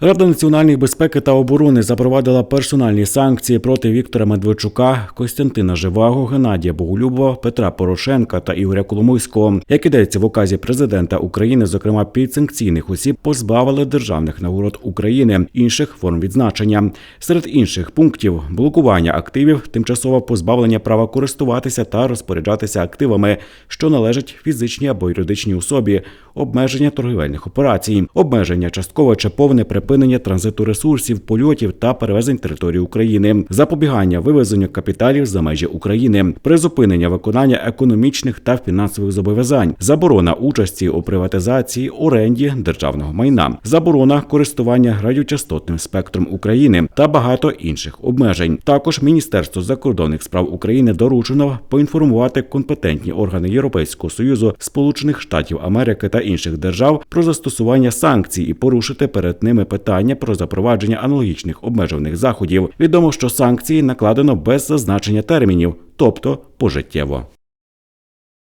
Рада національної безпеки та оборони запровадила персональні санкції проти Віктора Медведчука, Костянтина Живаго, Геннадія Боголюбова, Петра Порошенка та Ігоря Коломойського. Як ідеться в указі президента України, зокрема підсанкційних осіб позбавили державних нагород України, інших форм відзначення. Серед інших пунктів блокування активів, тимчасове позбавлення права користуватися та розпоряджатися активами, що належать фізичній або юридичній особі, обмеження торгівельних операцій, обмеження часткове чи повне припинення транзиту ресурсів, польотів та перевезень території України, запобігання вивезенню капіталів за межі України, призупинення виконання економічних та фінансових зобов'язань, заборона участі у приватизації, оренді державного майна, заборона користування радіочастотним спектром України та багато інших обмежень. Також Міністерство закордонних справ України доручено поінформувати компетентні органи Європейського союзу, Сполучених Штатів Америки та інших держав про застосування санкцій і порушити перед ними питання про запровадження аналогічних обмежувальних заходів. Відомо, що санкції накладено без зазначення термінів, тобто пожиттєво.